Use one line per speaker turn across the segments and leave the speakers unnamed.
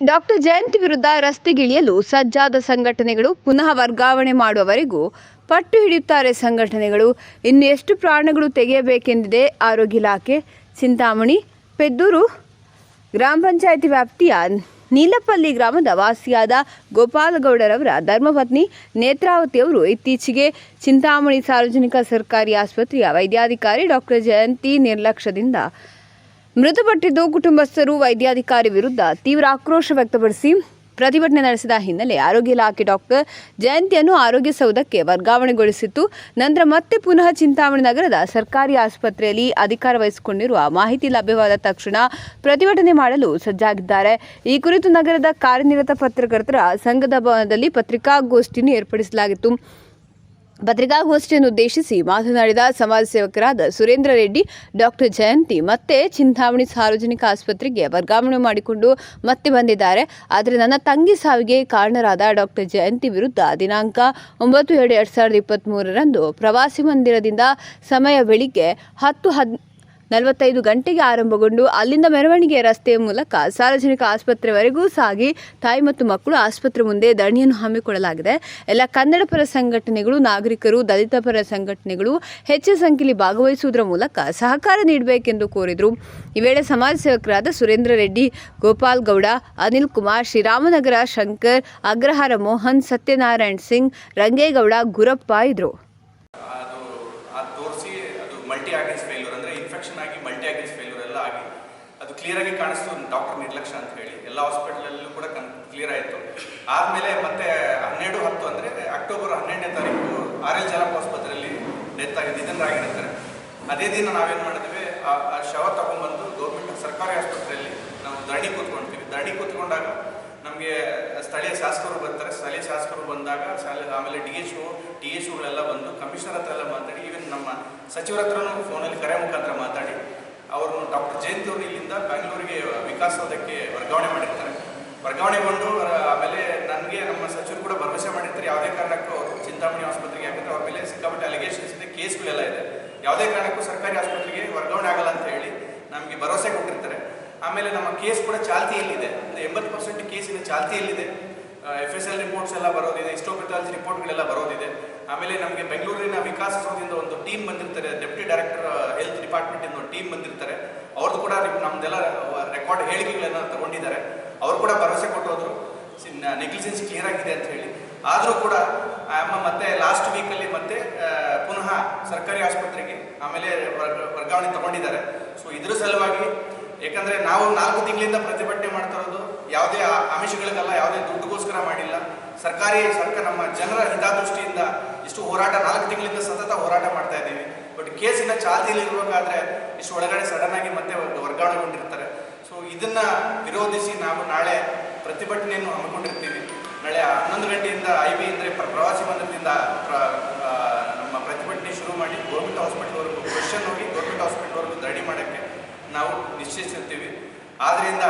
Doctor ಜಯಂತಿ ವಿರುದ್ಧ ರಸ್ತೆಗಿಳಿಯಲು ಸಜ್ಜಾದ ಸಂಘಟನೆಗಳು ಪುನಃ ವರ್ಗಾವಣೆ ಮಾಡುವವರೆಗೂ ಪಟ್ಟು ಹಿಡಿಯುತ್ತಾರೆ ಸಂಘಟನೆಗಳು. ಇನ್ನು ಎಷ್ಟು ಪ್ರಾಣಗಳು ತೆಗೆಯಬೇಕೆಂದಿದೆ ಆರೋಗ್ಯ ಇಲಾಖೆ. ಚಿಂತಾಮಣಿ, ಪೆದ್ದೂರು ಗ್ರಾಮ ಪಂಚಾಯಿತಿ ವ್ಯಾಪ್ತಿಯ ನೀಲಪಲ್ಲಿ ಗ್ರಾಮದ ವಾಸಿಯಾದ ಗೋಪಾಲಗೌಡರವರ ಧರ್ಮಪತ್ನಿ ನೇತ್ರಾವತಿಯವರು ಇತ್ತೀಚೆಗೆ ಚಿಂತಾಮಣಿ ಸಾರ್ವಜನಿಕ ಸರ್ಕಾರಿ ಆಸ್ಪತ್ರೆಯ ವೈದ್ಯಾಧಿಕಾರಿ ಡಾಕ್ಟರ್ ಜಯಂತಿ ನಿರ್ಲಕ್ಷ್ಯದಿಂದ ಮೃತಪಟ್ಟಿದ್ದು ಕುಟುಂಬಸ್ಥರು, ವೈದ್ಯಾಧಿಕಾರಿ ವಿರುದ್ಧ ತೀವ್ರ ಆಕ್ರೋಶ ವ್ಯಕ್ತಪಡಿಸಿ ಪ್ರತಿಭಟನೆ ನಡೆಸಿದ ಹಿನ್ನೆಲೆ ಆರೋಗ್ಯ ಇಲಾಖೆ ಡಾಕ್ಟರ್ ಜಯಂತಿಯನ್ನು ಆರೋಗ್ಯ ಸೌಧಕ್ಕೆ ವರ್ಗಾವಣೆಗೊಳಿಸಿತ್ತು. ನಂತರ ಮತ್ತೆ ಪುನಃ ಚಿಂತಾಮಣಿ ನಗರದ ಸರ್ಕಾರಿ ಆಸ್ಪತ್ರೆಯಲ್ಲಿ ಅಧಿಕಾರ ವಹಿಸಿಕೊಂಡಿರುವ ಮಾಹಿತಿ ಲಭ್ಯವಾದ ತಕ್ಷಣ ಪ್ರತಿಭಟನೆ ಮಾಡಲು ಸಜ್ಜಾಗಿದ್ದಾರೆ. ಈ ಕುರಿತು ನಗರದ ಕಾರ್ಯನಿರತ ಪತ್ರಕರ್ತರ ಸಂಘದ ಭವನದಲ್ಲಿ ಪತ್ರಿಕಾಗೋಷ್ಠಿಯನ್ನು ಏರ್ಪಡಿಸಲಾಗಿತ್ತು. ಪತ್ರಿಕಾಗೋಷ್ಠಿಯನ್ನು ಉದ್ದೇಶಿಸಿ ಮಾತನಾಡಿದ ಸಮಾಜ ಸೇವಕರಾದ ಸುರೇಂದ್ರ ರೆಡ್ಡಿ, ಡಾಕ್ಟರ್ ಜಯಂತಿ ಮತ್ತೆ ಚಿಂತಾಮಣಿ ಸಾರ್ವಜನಿಕ ಆಸ್ಪತ್ರೆಗೆ ವರ್ಗಾವಣೆ ಮಾಡಿಕೊಂಡು ಮತ್ತೆ ಬಂದಿದ್ದಾರೆ. ಆದರೆ ನನ್ನ ತಂಗಿ ಸಾವಿಗೆ ಕಾರಣರಾದ ಡಾಕ್ಟರ್ ಜಯಂತಿ ವಿರುದ್ಧ ದಿನಾಂಕ ಒಂಬತ್ತು ಎರಡು ಎರಡು ಸಾವಿರದ ಇಪ್ಪತ್ತ್ಮೂರರಂದು ಪ್ರವಾಸಿ ಮಂದಿರದಿಂದ ಸಮಯ ಬೆಳಿಗ್ಗೆ ಹತ್ತು ಹದ್ ನಲವತ್ತೈದು ಗಂಟೆಗೆ ಆರಂಭಗೊಂಡು ಅಲ್ಲಿಂದ ಮೆರವಣಿಗೆ ರಸ್ತೆಯ ಮೂಲಕ ಸಾರ್ವಜನಿಕ ಆಸ್ಪತ್ರೆವರೆಗೂ ಸಾಗಿ ತಾಯಿ ಮತ್ತು ಮಕ್ಕಳು ಆಸ್ಪತ್ರೆ ಮುಂದೆ ಧರಣಿಯನ್ನು ಹಮ್ಮಿಕೊಳ್ಳಲಾಗಿದೆ. ಎಲ್ಲ ಕನ್ನಡ ಪರ ಸಂಘಟನೆಗಳು, ನಾಗರಿಕರು ದಲಿತ ಪರ ಸಂಘಟನೆಗಳು ಹೆಚ್ಚಿನ ಸಂಖ್ಯೆಯಲ್ಲಿ ಭಾಗವಹಿಸುವುದರ ಮೂಲಕ ಸಹಕಾರ ನೀಡಬೇಕೆಂದು ಕೋರಿದರು. ಈ ವೇಳೆ ಸಮಾಜ ಸೇವಕರಾದ ಸುರೇಂದ್ರ ರೆಡ್ಡಿ, ಗೋಪಾಲ್ ಗೌಡ, ಅನಿಲ್ ಕುಮಾರ್, ಶ್ರೀರಾಮನಗರ ಶಂಕರ್, ಅಗ್ರಹಾರ ಮೋಹನ್, ಸತ್ಯನಾರಾಯಣ್ ಸಿಂಗ್, ರಂಗೇಗೌಡ, ಗುರಪ್ಪ ಇದ್ರು
ಅದು ಅದು ತೋರಿಸಿ ಅದು ಮಲ್ಟಿ ಆರ್ಗನ್ಸ್ ಫೇಲ್ಯೂರ್ ಅಂದರೆ ಇನ್ಫೆಕ್ಷನ್ ಆಗಿ ಮಲ್ಟಿ ಆರ್ಗನ್ಸ್ ಫೇಲ್ಯೂರ್ ಎಲ್ಲ ಆಗಿ ಕ್ಲಿಯರ್ ಆಗಿ ಕಾಣಿಸ್ತು ಡಾಕ್ಟರ್ ನಿರ್ಲಕ್ಷ್ಯ ಅಂತ ಹೇಳಿ. ಎಲ್ಲ ಹಾಸ್ಪಿಟಲಲ್ಲೂ ಕೂಡ ಕ್ಲಿಯರ್ ಆಯಿತು. ಆದಮೇಲೆ ಮತ್ತೆ ಹನ್ನೆರಡು ಹತ್ತು ಅಂದರೆ ಅಕ್ಟೋಬರ್ ಹನ್ನೆರಡನೇ ತಾರೀಕು ಆರ್ ಎಲ್ ಜಲಪ ಆಸ್ಪತ್ರೆಯಲ್ಲಿ ಡೆತ್ ಆಗಿದೆ. ನಿಧನರಾಗಿರ್ತಾರೆ ಅದೇ ದಿನ ನಾವೇನು ಮಾಡಿದ್ವಿ, ಆ ಶವ ತಗೊಂಡ್ಬಂದು ಗೌರ್ಮೆಂಟ್ ಸರ್ಕಾರಿ ಆಸ್ಪತ್ರೆಯಲ್ಲಿ ನಾವು ಧರಣಿ ಕೂತ್ಕೊಳ್ತೀವಿ ಧರಣಿ ಕೂತ್ಕೊಂಡಾಗ ನಮಗೆ ಸ್ಥಳೀಯ ಶಾಸಕರು ಬರ್ತಾರೆ. ಸ್ಥಳೀಯ ಶಾಸಕರು ಬಂದಾಗ ಶಾಲೆ, ಆಮೇಲೆ D H O D H ಒಗಳೆಲ್ಲ ಬಂದು ಕಮಿಷನರ್ ಹತ್ರ ಎಲ್ಲ ಮಾತಾಡಿ ಈವನ್ ನಮ್ಮ ಸಚಿವರ ಹತ್ರನೂ ಫೋನಲ್ಲಿ ಕರೆ ಮುಖಾಂತರ ಮಾತಾಡಿ ಅವರು ಡಾಕ್ಟರ್ ಜಯಂತಿ ಅವರು ಇಲ್ಲಿಂದ ಬೆಂಗಳೂರಿಗೆ ವಿಕಾಸೋದಕ್ಕೆ ವರ್ಗಾವಣೆ ಮಾಡಿರ್ತಾರೆ. ವರ್ಗಾವಣೆಗೊಂಡು ಆಮೇಲೆ ನನಗೆ ನಮ್ಮ ಸಚಿವರು ಕೂಡ ಭರವಸೆ ಮಾಡಿರ್ತಾರೆ. ಯಾವುದೇ ಕಾರಣಕ್ಕೂ ಚಿಂತಾಮಣಿ ಆಸ್ಪತ್ರೆಗೆ, ಯಾಕಂದ್ರೆ ಅವ್ರ ಮೇಲೆ ಸಿಕ್ಕಾಪಟ್ಟೆ ಅಲಿಗೇಷನ್ಸ್ ಇದೆ ಕೇಸ್ಗಳೆಲ್ಲ ಇದೆ. ಯಾವುದೇ ಕಾರಣಕ್ಕೂ ಸರ್ಕಾರಿ ಆಸ್ಪತ್ರೆಗೆ ವರ್ಗಾವಣೆ ಆಗಲ್ಲ ಅಂತ ಹೇಳಿ ನಮಗೆ ಭರವಸೆ ಕೊಟ್ಟಿರ್ತಾರೆ. ಆಮೇಲೆ ನಮ್ಮ ಕೇಸ್ ಕೂಡ ಚಾಲ್ತಿಯಲ್ಲಿದೆ. ಅಂದರೆ ಎಂಬತ್ತು ಪರ್ಸೆಂಟ್ ಕೇಸಿನ ಚಾಲ್ತಿಯಲ್ಲಿದೆ. ಎಫ್ ಎಸ್ ಎಲ್ ರಿಪೋರ್ಟ್ಸ್ ಎಲ್ಲ ಬರೋದಿದೆ ಇಸ್ಟೋಪೆಥಾಲಜಿ ರಿಪೋರ್ಟ್ಗಳೆಲ್ಲ ಬರೋದಿದೆ. ಆಮೇಲೆ ನಮಗೆ ಬೆಂಗಳೂರಿನ ವಿಕಾಸ ಸೌಧದಿಂದ ಒಂದು ಟೀಮ್ ಬಂದಿರ್ತಾರೆ ಡೆಪ್ಟಿ ಡೈರೆಕ್ಟರ್ ಹೆಲ್ತ್ ಡಿಪಾರ್ಟ್ಮೆಂಟಿಂದ ಒಂದು ಟೀಮ್ ಬಂದಿರ್ತಾರೆ. ಅವ್ರದ್ದು ಕೂಡ ನಮ್ದೆಲ್ಲ ರೆಕಾರ್ಡ್ ಹೇಳಿಕೆಗಳನ್ನು ತಗೊಂಡಿದ್ದಾರೆ. ಅವರು ಕೂಡ ಭರವಸೆ ಕೊಟ್ಟೋದ್ರು. ನೆಗ್ಲಿಜೆನ್ಸ್ ಕ್ಲಿಯರ್ ಆಗಿದೆ ಅಂತ ಹೇಳಿ. ಆದರೂ ಕೂಡ ಅಮ್ಮ ಮತ್ತೆ ಲಾಸ್ಟ್ ವೀಕಲ್ಲಿ ಮತ್ತೆ ಪುನಃ ಸರ್ಕಾರಿ ಆಸ್ಪತ್ರೆಗೆ ಆಮೇಲೆ ವರ್ಗಾವಣೆ ತಗೊಂಡಿದ್ದಾರೆ. ಸೊ ಇದ್ರ ಸಲುವಾಗಿ ಯಾಕಂದ್ರೆ ನಾವು ನಾಲ್ಕು ತಿಂಗಳಿಂದ ಪ್ರತಿಭಟನೆ ಮಾಡ್ತಾ ಇರೋದು, ಯಾವುದೇ ಆಮಿಷಗಳಿಗಲ್ಲ, ಯಾವುದೇ ದುಡ್ಡುಗೋಸ್ಕರ ಮಾಡಿಲ್ಲ. ಸರ್ಕಾರಿ ಸರ್ಕಾರ ನಮ್ಮ ಜನರ ಹಿತದೃಷ್ಟಿಯಿಂದ ಇಷ್ಟು ಹೋರಾಟ, ನಾಲ್ಕು ತಿಂಗಳಿಂದ ಸತತ ಹೋರಾಟ ಮಾಡ್ತಾ ಇದ್ದೀವಿ. ಬಟ್ ಕೇಸಿನ ಚಾಲ್ತಿಯಲ್ಲಿ ಇರಬೇಕಾದ್ರೆ ಇಷ್ಟು ಒಳಗಡೆ ಸಡನ್ ಆಗಿ ಮತ್ತೆ ವರ್ಗ- ವರ್ಗಾವಣೆಗೊಂಡಿರ್ತಾರೆ. ಸೊ ಇದನ್ನ ವಿರೋಧಿಸಿ ನಾವು ನಾಳೆ ಪ್ರತಿಭಟನೆಯನ್ನು ಹಮ್ಮಿಕೊಂಡಿರ್ತೀವಿ. ನಾಳೆ ಹನ್ನೊಂದು ಗಂಟೆಯಿಂದ ಐ ಬಿ ಅಂದರೆ ಪ್ರವಾಸಿ ಮಂದಿರದಿಂದ ನಮ್ಮ ಪ್ರತಿಭಟನೆ ಶುರು ಮಾಡಿ ಗೌರ್ಮೆಂಟ್ ಹಾಸ್ಪಿಟಲ್ವರೆಗೂ ಕ್ವಶನ್ ಹೋಗಿ ಗೌರ್ಮೆಂಟ್ ಹಾಸ್ಪಿಟಲ್ವರೆಗೂ ರೆಡಿ ಮಾಡೋಕ್ಕೆ ನಾವು ನಿಶ್ಚಯಿಸಿರ್ತೀವಿ. ಆದ್ರಿಂದ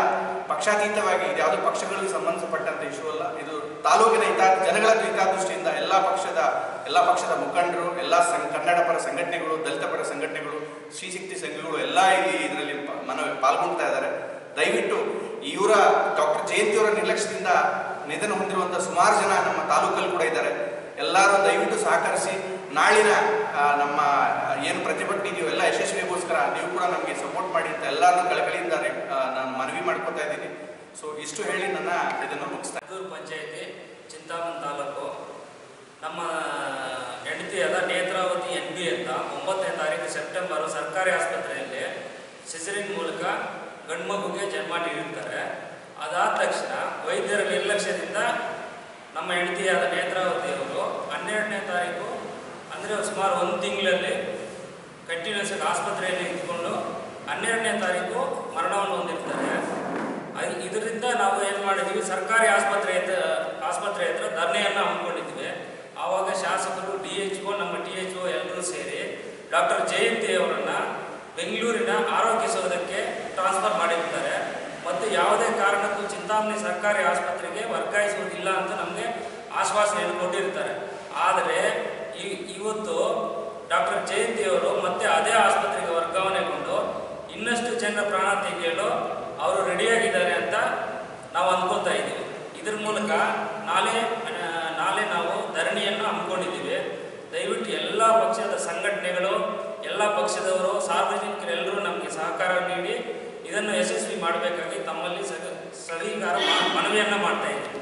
ಪಕ್ಷಾತೀತವಾಗಿ ಇದು ಯಾವುದೋ ಪಕ್ಷಗಳಿಗೆ ಸಂಬಂಧಪಟ್ಟಂತ ಇಶ್ಯೂ ಅಲ್ಲ. ಇದು ತಾಲೂಕಿನ ಹಿತ ಜನಗಳ ಹಿತಾದೃಷ್ಟಿಯಿಂದ ಎಲ್ಲ ಪಕ್ಷದ ಎಲ್ಲ ಪಕ್ಷದ ಮುಖಂಡರು, ಎಲ್ಲ ಸಂಘ, ಕನ್ನಡ ಪರ ಸಂಘಟನೆಗಳು, ದಲಿತ ಪರ ಸಂಘಟನೆಗಳು ಶ್ರೀಶಕ್ತಿ ಸಂಘಗಳು ಎಲ್ಲ ಇಲ್ಲಿ ಇದರಲ್ಲಿ ಮನವಿ ಮನ ಪಾಲ್ಗೊಳ್ತಾ ಇದ್ದಾರೆ. ದಯವಿಟ್ಟು ಇವರ ಡಾಕ್ಟರ್ ಜಯಂತಿ ಅವರ ನಿರ್ಲಕ್ಷ್ಯದಿಂದ ನಿಧನ ಹೊಂದಿರುವಂತಹ ಸುಮಾರು ಜನ ನಮ್ಮ ತಾಲೂಕಲ್ಲಿ ಕೂಡ ಇದ್ದಾರೆ. ಎಲ್ಲರೂ ದಯವಿಟ್ಟು ಸಹಕರಿಸಿ ನಾಳಿನ ನಮ್ಮ ಏನು ಪ್ರತಿಭಟನೆ ಇದೆಯೋ ಎಲ್ಲ ಯಶಸ್ವಿಗೋಸ್ಕರ ನೀವು ಕೂಡ ನಮಗೆ ಸಪೋರ್ಟ್ ಮಾಡಿ ಅಂತ ಎಲ್ಲರನ್ನೂ ಕಳಕಳಿಯಿಂದ ನಾನು ಮನವಿ ಮಾಡ್ಕೊತಾ ಇದ್ದೀನಿ. ಸೊ ಇಷ್ಟು ಹೇಳಿ ನನ್ನ ಇದನ್ನು ಮುಗಿಸ್ತಾ
ಪುತ್ತೂರು ಪಂಚಾಯತಿ ಚಿಂತಾಮನ್ ತಾಲೂಕು. ನಮ್ಮ ಹೆಂಡತಿಯಾದ ನೇತ್ರಾವತಿ ಎನ್ ಬಿ ಅಂತ ಒಂಬತ್ತನೇ ತಾರೀಕು ಸೆಪ್ಟೆಂಬರು ಸರ್ಕಾರಿ ಆಸ್ಪತ್ರೆಯಲ್ಲಿ ಸಿಸರಿನ್ ಮೂಲಕ ಗಂಡು ಮಗುಗೆ ಜನ್ಮ ನೀಡಿರ್ತಾರೆ. ಅದಾದ ತಕ್ಷಣ ವೈದ್ಯರ ನಿರ್ಲಕ್ಷ್ಯದಿಂದ ನಮ್ಮ ಹೆಂಡತಿಯಾದ ನೇತ್ರಾವತಿಯವರು ಹನ್ನೆರಡನೇ ತಾರೀಕು, ಅಂದರೆ ಸುಮಾರು ಒಂದು ತಿಂಗಳಲ್ಲಿ ಕಂಟಿನ್ಯೂಸ್ ಆಸ್ಪತ್ರೆಯಲ್ಲಿ ಇದ್ದುಕೊಂಡು ಹನ್ನೆರಡನೇ ತಾರೀಕು ಮರಣವನ್ನು ಹೊಂದಿರ್ತಾರೆ. ಇದರಿಂದ ನಾವು ಏನು ಮಾಡಿದ್ವಿ, ಸರ್ಕಾರಿ ಆಸ್ಪತ್ರೆ ಹತ್ರ ಆಸ್ಪತ್ರೆ ಹತ್ರ ಧರಣೆಯನ್ನು ಹಮ್ಮಿಕೊಂಡಿದ್ವಿ ಆವಾಗ ಶಾಸಕರು, ಡಿ ಎಚ್ ಒ, ನಮ್ಮ ಟಿ ಎಚ್ ಒ ಎಲ್ಲರೂ ಸೇರಿ ಡಾಕ್ಟರ್ ಜಯಂತಿ ಅವರನ್ನು ಬೆಂಗಳೂರಿನ ಆರೋಗ್ಯ ಸೌಧಕ್ಕೆ ಟ್ರಾನ್ಸ್ಫರ್ ಮಾಡಿರ್ತಾರೆ. ಮತ್ತು ಯಾವುದೇ ಕಾರಣಕ್ಕೂ ಚಿಂತಾಮಣಿ ಸರ್ಕಾರಿ ಆಸ್ಪತ್ರೆಗೆ ವರ್ಗಾಯಿಸುವುದಿಲ್ಲ ಅಂತ ನಮಗೆ ಆಶ್ವಾಸನೆಯನ್ನು ಕೊಟ್ಟಿರ್ತಾರೆ. ಆದರೆ ಇವತ್ತು ಡಾಕ್ಟರ್ ಜಯಂತಿಯವರು ಮತ್ತೆ ಅದೇ ಆಸ್ಪತ್ರೆಗೆ ವರ್ಗಾವಣೆಗೊಂಡು ಇನ್ನಷ್ಟು ಜನರ ಪ್ರಾಣ ತೆಗೆಯಲು ಅವರು ರೆಡಿಯಾಗಿದ್ದಾರೆ ಅಂತ ನಾವು ಅಂದ್ಕೋತಾ ಇದ್ದೀವಿ. ಇದ್ರ ಮೂಲಕ ನಾಳೆ ನಾಳೆ ನಾವು ಧರಣಿಯನ್ನು ಹಮ್ಮಿಕೊಂಡಿದ್ದೀವಿ. ದಯವಿಟ್ಟು ಎಲ್ಲ ಪಕ್ಷದ ಸಂಘಟನೆಗಳು, ಎಲ್ಲ ಪಕ್ಷದವರು, ಸಾರ್ವಜನಿಕರೆಲ್ಲರೂ ನಮಗೆ ಸಹಕಾರ ನೀಡಿ ಇದನ್ನು ಯಶಸ್ವಿ ಮಾಡಬೇಕಾಗಿ ತಮ್ಮಲ್ಲಿ ಸಹ ಸಹೀಕಾರ ಮನವಿಯನ್ನು ಮಾಡ್ತಾ ಇದ್ದೀವಿ.